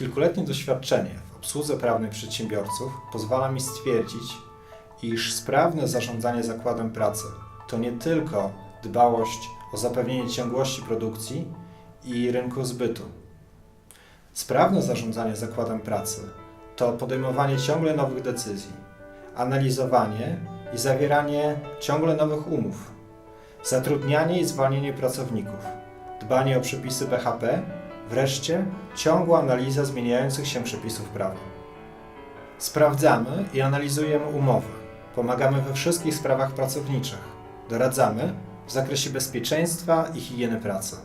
Kilkuletnie doświadczenie w obsłudze prawnej przedsiębiorców pozwala mi stwierdzić, iż sprawne zarządzanie zakładem pracy to nie tylko dbałość o zapewnienie ciągłości produkcji i rynku zbytu. Sprawne zarządzanie zakładem pracy to podejmowanie ciągle nowych decyzji, analizowanie i zawieranie ciągle nowych umów, zatrudnianie i zwalnianie pracowników, dbanie o przepisy BHP, wreszcie ciągła analiza zmieniających się przepisów prawa. Sprawdzamy i analizujemy umowy, pomagamy we wszystkich sprawach pracowniczych, doradzamy w zakresie bezpieczeństwa i higieny pracy.